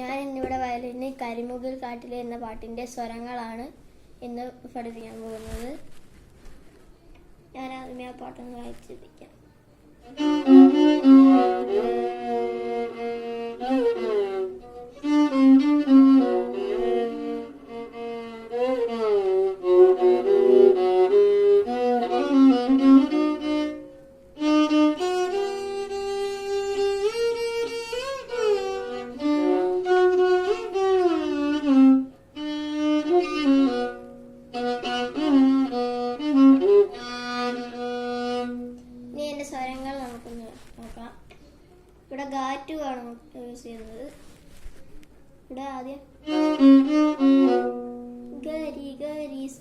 ഞാൻ ഇന്നിവിടെ വയലിന് കരിമുകിൽ കാട്ടിലെ എന്ന പാട്ടിന്റെ സ്വരങ്ങളാണ് ഇന്ന് പഠിപ്പിക്കാൻ പോകുന്നത്. ഞാൻ ആദ്യമേ ആ പാട്ടൊന്ന് വായിച്ചിരിക്കാം എന്റെ നമുക്കൊന്ന് നോക്കാം. ഇവിടെ ഗാറ്റു ആണ് യൂസ് ചെയ്യുന്നത്. ഇവിടെ ആദ്യം ഗരി ഗരി സ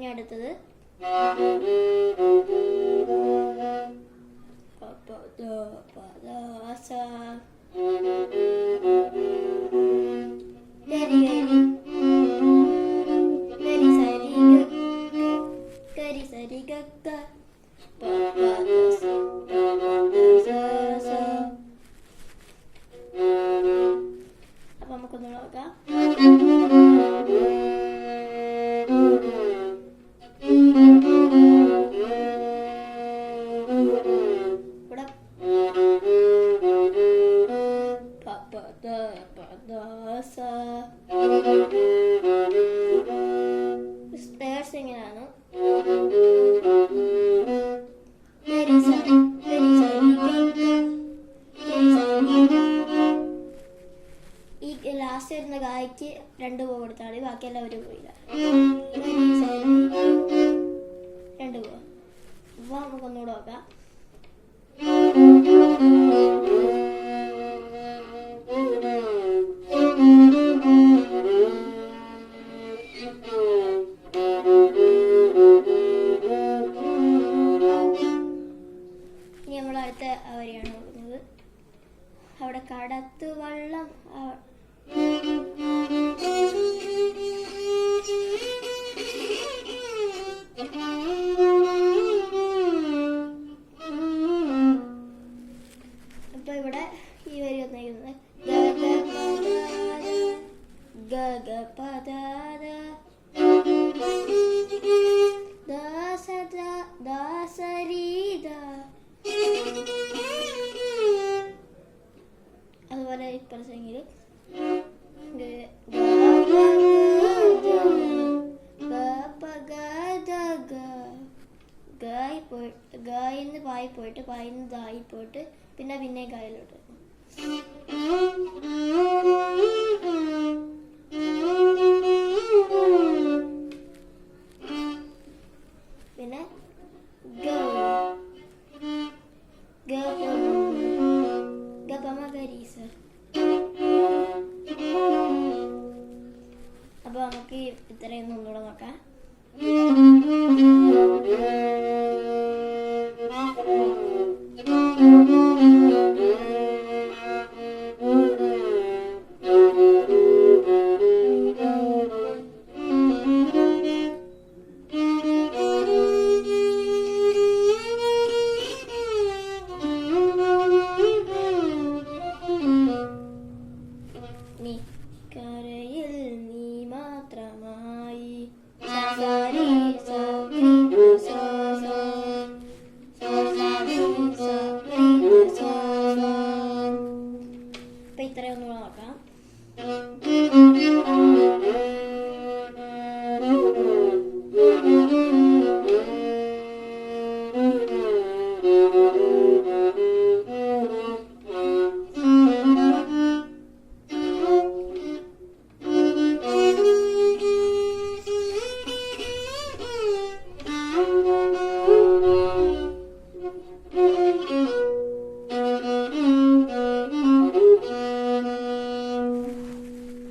ഇനി അടുത്തത് പപദ പദാസ ഗരി സരി ഗ. ഈ ലാസ്റ്റ് വരുന്ന ഗായക്ക് രണ്ട് പൂ കൊടുത്താൽ മതി ബാക്കിയെല്ലാം ഒരു പോയില്ല. ഇനി നമ്മൾ അടുത്ത വരിയാണ് പോകുന്നത് അവിടെ കടത്ത് വള്ളം അപ്പൊ ഇവിടെ ഈ വരി വന്നിരിക്കുന്നത് ഗ പദാര ഗായ് പോയി ഗായിന്ന് പായി പോയിട്ട് പായിന്ന് ദായി പോയിട്ട് പിന്നെ പിന്നെ ഗായിലോട്ട്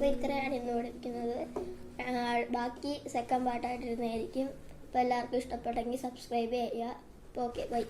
ഓരോരുത്തരെയാണ് ഇന്ന് വിളിക്കുന്നത്. ബാക്കി സെക്കൻഡ് പാർട്ടായിട്ടിരുന്നായിരിക്കും അപ്പോൾ എല്ലാവർക്കും ഇഷ്ടപ്പെട്ടെങ്കിൽ സബ്സ്ക്രൈബ് ചെയ്യുക. അപ്പോൾ ഓക്കെ ബൈ